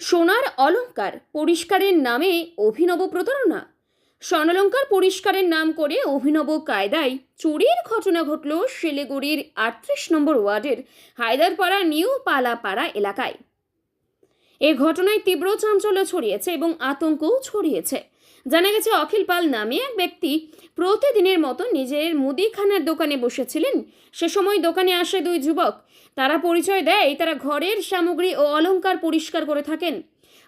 সোনার অলঙ্কার পরিষ্কারের নামে অভিনব প্রতারণা। স্বর্ণালঙ্কার পরিষ্কারের নাম করে অভিনব কায়দায় চুরির ঘটনা ঘটল শিলিগুড়ির আটত্রিশ নম্বর ওয়ার্ডের হায়দারপাড়া নিউ পালাপাড়া এলাকায়। এ ঘটনায় তীব্র চাঞ্চল্য ছড়িয়েছে এবং আতঙ্কও ছড়িয়েছে। জানা গেছে, অখিল পাল নামে এক ব্যক্তি প্রতিদিনের মতো নিজের মুদিখানার দোকানে বসেছিলেন। সে সময় দোকানে আসে দুই যুবক। তারা পরিচয় দেয়, তারা ঘরের সামগ্রী ও অলংকার পরিষ্কার করে থাকেন।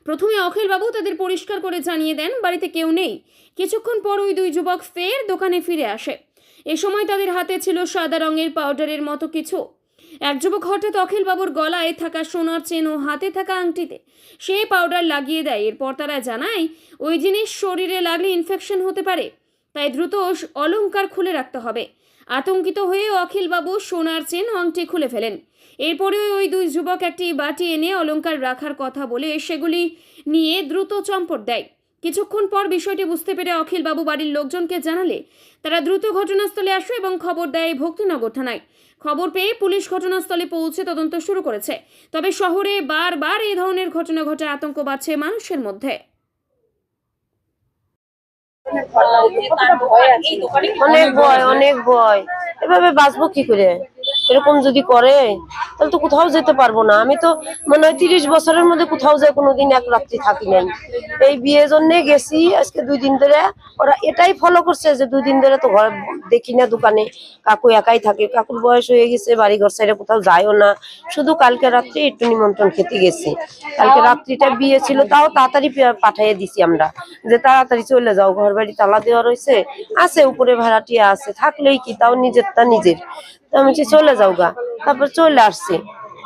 প্রথমে অখিলবাবু তাদের পরিষ্কার করে জানিয়ে দেন, বাড়িতে কেউ নেই। কিছুক্ষণ পর ওই দুই যুবক ফের দোকানে ফিরে আসে। এ সময় তাদের হাতে ছিল সাদা রঙের পাউডারের মতো কিছু। এক যুবক হঠাৎ অখিলবাবুর গলায় থাকা সোনার চেন ও হাতে থাকা আংটিতে সেই পাউডার লাগিয়ে দেয়। এরপর তারা জানায়, ওই জিনিস শরীরে লাগলে ইনফেকশন হতে পারে। তাই দ্রুত অলংকার খুলে রাখতে হবে। আতঙ্কিত হয়ে অখিলবাবু সোনার চেন আংটি খুলে ফেলেন। এরপরে ওই দুই যুবক একটি বাটি এনে অলংকার রাখার কথা বলে সেগুলি নিয়ে দ্রুত চম্পট দেয়। কিছুক্ষণ পর বিষয়টি বুঝতে পেরে অখিলবাবু বাড়ির লোকজনকে জানালে তারা দ্রুত ঘটনাস্থলে আসে এবং খবর দেয় ভক্তিনগর থানায়। খবর পেয়ে পুলিশ ঘটনাস্থলে পৌঁছে তদন্ত শুরু করেছে। তবে শহরে বারবার এই ধরনের ঘটনা ঘটে, আতঙ্ক বাড়ছে মানুষের মধ্যে। অনেক ভয় অনেক ভয়। এভাবে বাঁচবো কি করে? এরকম যদি করে তাহলে তো কোথাও যেতে পারব না। আমি তো মানে তিরিশ বছরের মধ্যে কোথাও যায় কোনোদিন এক রাত্রি থাকি নাই। এই বিয়ের জন্যে গেছি, আজকে দুই দিন ধরে। ওরা এটাই ফলো করছে যে দুই দিন ধরে তো ঘর দেখি না দোকানে। কাকু একাই থাকে। কাকুর বয়স হয়ে গেছে বাড়ি ঘর সাইডে কোথাও যায়ও না। শুধু কালকে রাত্রে একটু নিমন্ত্রণ খেতে গেছে। কালকে রাত্রিটা বিয়ে ছিল, তাও তাড়াতাড়ি পাঠাইয়ে দিছি আমরা। যে তাড়াতাড়ি চলে যাও, ঘর বাড়ি তালা দেওয়া রয়েছে আছে, উপরে ভাড়াটিয়া আছে, থাকলেই কি? তাও নিজের তা নিজের। তো আমি চলে যাও গা। তারপর চলে আসছে।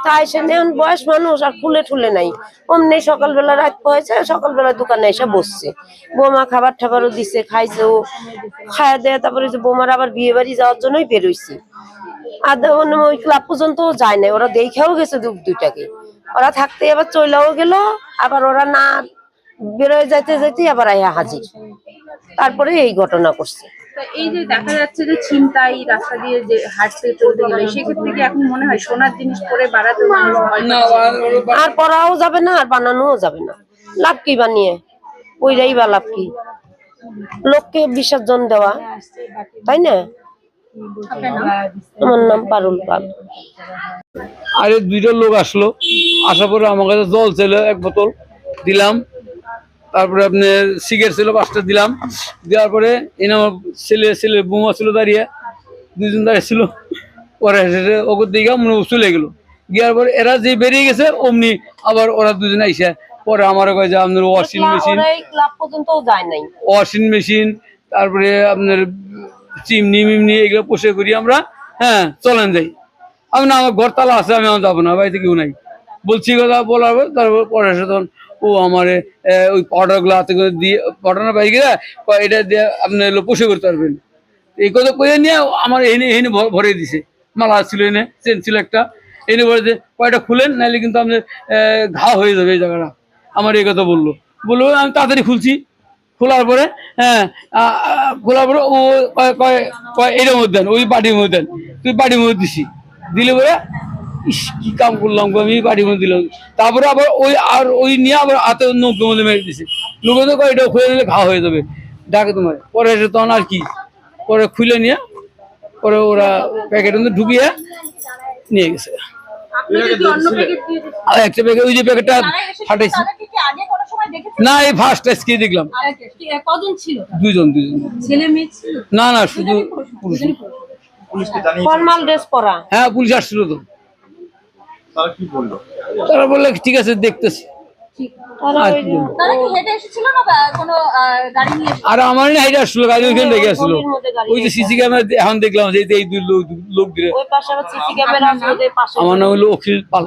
তা এসে এখন বয়স মানুষ আর খুলে ঠুলে নাই। অমনি সকালবেলা রাত হয়েছে সকালবেলা দোকানে এসে বসছে। বোমা খাবার টাবারও দিছে, খাইছে ও। খায় দেয় তারপরে যে বোমার আবার বিয়ে বাড়ি যাওয়ার জন্যই বেরোইছে আর ওই ক্লাব পর্যন্ত যায় নাই, ওরা দেখেও গেছে দুপ দুইটাকে। ওরা থাকতে আবার চলেও গেল, আবার ওরা না বেরোয় যাইতে যাইতে আবার আয়া হাজির। তারপরে এই ঘটনা করছে। তা এই যে দেখা যাচ্ছে যে ছিনতাই রাস্তা দিয়ে যে হাঁটতে চলতে গেলে সেক্ষেত্রে কি এখন মনে হয় সোনার জিনিস পরে বাড়াতে? আর পড়াও যাবে না আর বানানোও যাবে না। লাভ কি বানিয়ে? ওইটাই বা লাভ কি? লোককে বিসর্জন দেওয়া তাই না? আমার নাম পারুল পাল। আরে দুইটা লোক আসলো আসার পরে আমার কাছে জল ছিল এক বোতল দিলাম। তারপরে আপনার সিগারেট ছিল পাঁচটা দিলাম। দেওয়ার পরে এনে আমার ছেলে ছেলে বোমা ছিল দাঁড়িয়ে দুজন দাঁড়িয়ে ছিল। পরে এসে ওকে দিকে মনে চলে গেলো। গিয়ার পরে এরা যে বেরিয়ে গেছে অমনি আবার ওরা দুজন আইসে। পরে আমার কয় যে আপনার ওয়াশিং মেশিন ওরা ওয়াশিং মেশিন তারপরে আপনার চিমনি মিমনি এগুলো পোষে করি আমরা। হ্যাঁ চলেন যাই। আমি না আমার ঘর তালা আছে আমি আমার যাব না বাড়িতে কেউ নাই। বলছি কথা বলার পর তারপর পরে তখন ও আমার ওই পাউডারগুলো হাতে করে দিয়ে পাউডার গেলে এটা দিয়ে আপনি পোষে করতে পারবেন। এই কথা কয়ে নিয়ে আমার এনে এনে ভর- দিছে। মালা ছিল এনে চেন ছিল একটা। এনে ভরে যে কয়টা খুলেন নাহলে কিন্তু আপনার ঘা হয়ে যাবে এই জায়গাটা। আমার এই কথা বলল। বলল আমি তাড়াতাড়ি খুলছি। খোলার পরে হ্যাঁ খোলার পরে ও কয় কয় এটার মধ্যে দেন, ওই বাটির মধ্যে তুই বাটির মধ্যে দিছি। দিলে পরে ইস কি কাম করলাম গো, আমি বাড়ি মধ্যে দিলাম। তারপরে আবার ওই আর ওই নিয়ে আবার হাতে নৌকের মধ্যে মেরে দিছে। লোকে তো কয় এটা খুলে নিলে ঘা হয়ে যাবে। ডাকে তোমার পরে এসে তখন আর কি? পরে খুলে নিয়ে পরে ওরা প্যাকেটের মধ্যে ঢুকিয়ে নিয়ে গেছে। প্যাকেট আর একটা প্যাকেট ওই যে প্যাকেটটা ফাটাইছি। তাদেরকে কি আগে কোনো সময় দেখেছেন না এই ফার্স্ট আজকে দেখলাম। মেয়ে ছিল? না না শুধু পুরুষ। ফর্মাল ড্রেস পরা। হ্যাঁ পুলিশ আসছিল তো। তারা কি বলল? তারা বললে ঠিক আছে দেখতেছি। আর আমার না হেঁটে আসলো গাড়ি ওইখানে ওই যে সিসি ক্যামেরা এখন দেখলাম যে এই দুই লোক লোক দিয়ে ওই পাশে আবার সিসি ক্যামেরা আছে ওদের পাশে আমার নাম হলো অখিল পাল।